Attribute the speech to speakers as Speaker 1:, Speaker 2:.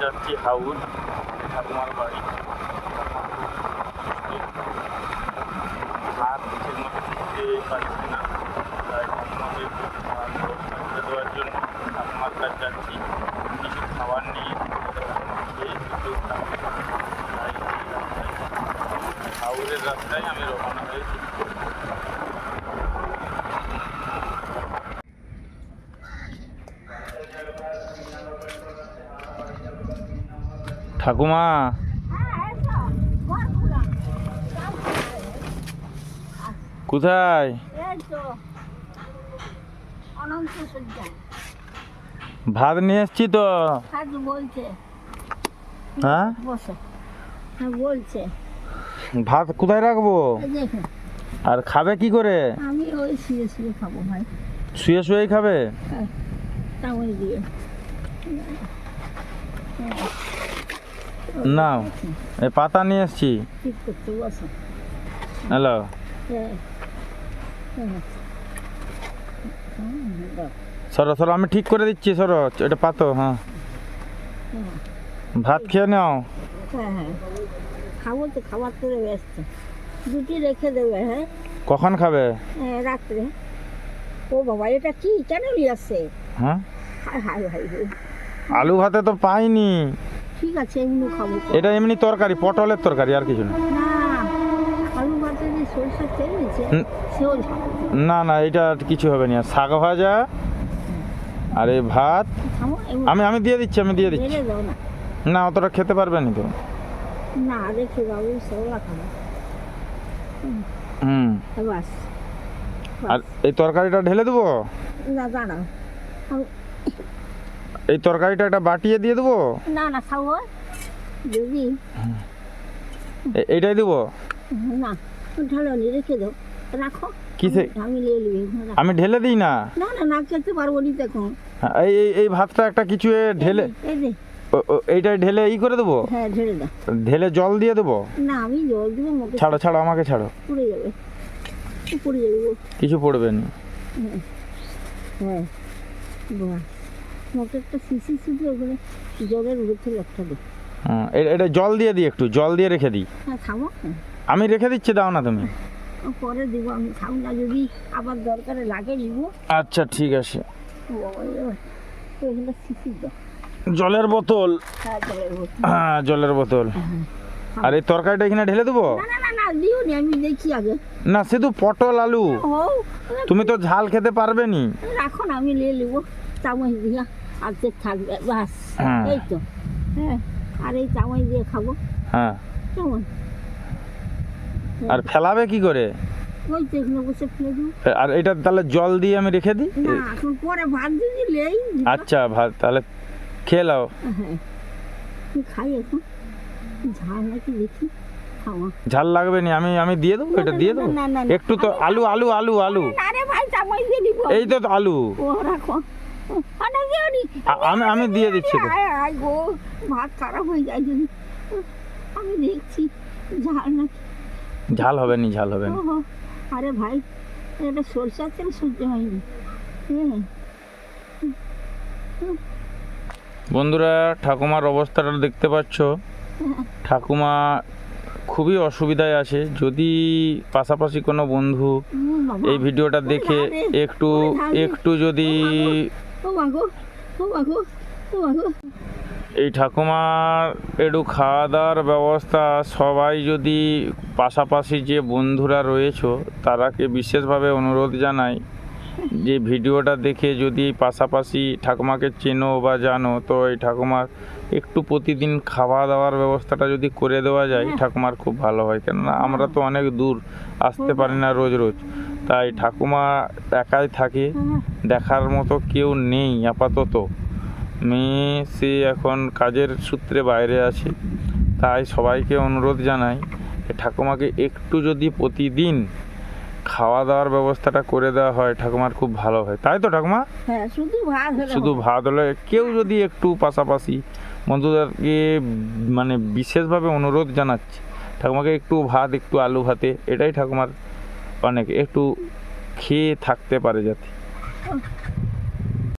Speaker 1: যাচ্ছি হাউস ঠাকুমার বাড়ি ভাত ঠিকমতো খেতে পারছি না তাই ঠাকুমাকে একটু ভাত ব্যবস্থা করে দেওয়ার জন্য ঠাকুমার কাছে যাচ্ছি কিছু খাবার নিয়ে ঠাকুমা খেয়ে একটু থাকবে। তাই এই রাস্তায় হাওড়ের রাস্তায় আমি রওনা হয়েছি ঠাকুমা। কোথায়? ভাত নিয়ে এসছি তো। হ্যাঁ?
Speaker 2: হ্যাঁ
Speaker 1: ভাত কোথায় রাখব? আর খাবে কি করে?
Speaker 2: শুয়ে শুয়ে
Speaker 1: শুয়েই খাবে?
Speaker 2: দিয়ে।
Speaker 1: না এই পাতা নিয়ে এসছি। হ্যালো।
Speaker 2: হ্যাঁ হ্যাঁ।
Speaker 1: সরো সরো আমি ঠিক করে দিচ্ছি সরো এটা পাতো হ্যাঁ। ভাত খেয়ে নাও।
Speaker 2: হ্যাঁ খাব তো খাবার করে ব্যস্ত দুটি রেখে দেবে হ্যাঁ
Speaker 1: কখন খাবে?
Speaker 2: হ্যাঁ, রাত্রে ও বাবা এটা কি? কেন নিয়ে আসছে?
Speaker 1: হ্যাঁ?
Speaker 2: হায় রে।
Speaker 1: আলু ভাতে তো পাইনি।
Speaker 2: ঠিক আছে এমনি খাব।
Speaker 1: এটা এমনি তরকারি পটলের তরকারি আর কিছু না।
Speaker 2: না
Speaker 1: না এটা কিছু হবে না। শাক ভাজা আর এই ভাত। আমি আমি দিয়ে দিচ্ছি আমি দিয়ে দিচ্ছি।
Speaker 2: না।
Speaker 1: অতটা খেতে পারবে না তো।
Speaker 2: না রেখে
Speaker 1: হুম। আর এই তরকারিটা ঢেলে দেবো?
Speaker 2: না দাঁড়াও।
Speaker 1: এই তরকারিটা একটা বাটিয়ে দিয়ে দেবো?
Speaker 2: না না খাব। যদি
Speaker 1: এইটাই দেবো?
Speaker 2: না ঢালো নি রেখে দাও। রাখো।
Speaker 1: কিসে?
Speaker 2: আমি- নিয়ে নিবি
Speaker 1: আমি ঢেলে দিই না?
Speaker 2: না না না খেতে পারব নি দেখুন
Speaker 1: হ্যাঁ, এই এই এই ভাতটা একটা কিছু এ ঢেলে
Speaker 2: এই যে
Speaker 1: ও- ও, ঢেলে ই করে দেবো?
Speaker 2: হ্যাঁ ঢেলে দাও।
Speaker 1: ঢেলে জল দিয়ে দেবো?
Speaker 2: না আমি জল দেবো মুখে
Speaker 1: ছাড়ো ছাড়ো আমাকে ছাড়ো।
Speaker 2: পুড়ে যাবে। পুড়ে যাবে।
Speaker 1: কিছু পড়বে না।
Speaker 2: হ্যাঁ বাস মুখে একটা শুধু ওখানে জলের বোতল একটা দে।
Speaker 1: এটা জল দিয়ে দিই একটু জল দিয়ে রেখে দিই।
Speaker 2: হ্যাঁ খাব
Speaker 1: আমি রেখে দিচ্ছি দাও না তুমি।
Speaker 2: পরে দিব আমি না যদি আবার দরকারে লাগে নিব।
Speaker 1: আচ্ছা ঠিক আছে। জলের বোতল?
Speaker 2: হ্যাঁ জলের বোতল।
Speaker 1: হ্যাঁ জলের বোতল। আর এই তরকারিটা এখানে ঢেলে দেবো?
Speaker 2: দিও নি আমি দেখি আগে।
Speaker 1: না শুধু পটল আলু। তুমি তো ঝাল খেতে পারবে নি
Speaker 2: রাখো না আমি নিয়ে নেব। চামচ দিয়া আর্ধেক থাকবে বাস।
Speaker 1: হ্যাঁ।
Speaker 2: এই তো। হ্যাঁ আর এই চামচ দিয়ে খাব।
Speaker 1: হ্যাঁ।
Speaker 2: কেমন?
Speaker 1: আর ফেলাবে কি করে?
Speaker 2: ওই তো এখানে বসে ফেলে দিব।
Speaker 1: আর এটা তাহলে জল দিয়ে আমি রেখে দিই?
Speaker 2: না এখন পরে ভাত দিয়ে দিলেই
Speaker 1: আচ্ছা ভাত তাহলে খেয়ে নাও।
Speaker 2: হ্যাঁ। খাই এখন। ঝাল নাকি দেখি। খাওয়া
Speaker 1: ঝাল লাগবে নি? আমি আমি দিয়ে দেবো? এটা দিয়ে দেবো? একটু তো আলু আলু আলু আলু।
Speaker 2: আরে ভাই চামচ দিয়ে দিব।
Speaker 1: এই তো আলু।
Speaker 2: ও রাখো।
Speaker 1: আমি আমি দিয়ে দিচ্ছি
Speaker 2: আয় গো ভাত খারাপ হয়ে যায় যদি। আমি দেখছি ঝাল না
Speaker 1: ঝাল হবে নি ঝাল হবে না।
Speaker 2: আরে ভাই এটা সরষার তেল সহ্য হয়নি। হ্যাঁ।
Speaker 1: বন্ধুরা ঠাকুমার অবস্থাটা দেখতে পাচ্ছ। ঠাকুমা খুবই অসুবিধায় আছে। যদি পাশাপাশি কোনো বন্ধু এই ভিডিওটা দেখে একটু একটু যদি এই ঠাকুমার একটু খাওয়া দাওয়ার ব্যবস্থা, সবাই যদি পাশাপাশি যে বন্ধুরা রয়েছে, তারাকে বিশেষভাবে অনুরোধ জানাই। যে ভিডিওটা দেখে যদি পাশাপাশি ঠাকুমাকে চেনো বা জানো তো এই ঠাকুমার একটু প্রতিদিন খাওয়া দাওয়ার ব্যবস্থাটা যদি করে দেওয়া যায় ঠাকুমার খুব ভালো হয়। কেননা আমরা তো অনেক দূর আসতে পারি না রোজ রোজ। তাই ঠাকুমা একাই থাকে দেখার মতো কেউ নেই আপাতত। মেয়ে সে এখন কাজের সূত্রে বাইরে আছে। তাই সবাইকে অনুরোধ জানাই ঠাকুমাকে একটু যদি প্রতিদিন খাওয়া দাওয়ার ব্যবস্থাটা করে দেওয়া হয় ঠাকুমার খুব ভালো হয়। তাই তো ঠাকুমা?
Speaker 2: হ্যাঁ শুধু ভাত হলে
Speaker 1: শুধু ভাত হলে কেউ যদি একটু পাশাপাশি বন্ধুদেরকে মানে বিশেষভাবে অনুরোধ জানাচ্ছি ঠাকুমাকে একটু ভাত একটু আলু ভাতে এটাই ঠাকুমার অনেক একটু খেয়ে থাকতে পারে যাতে।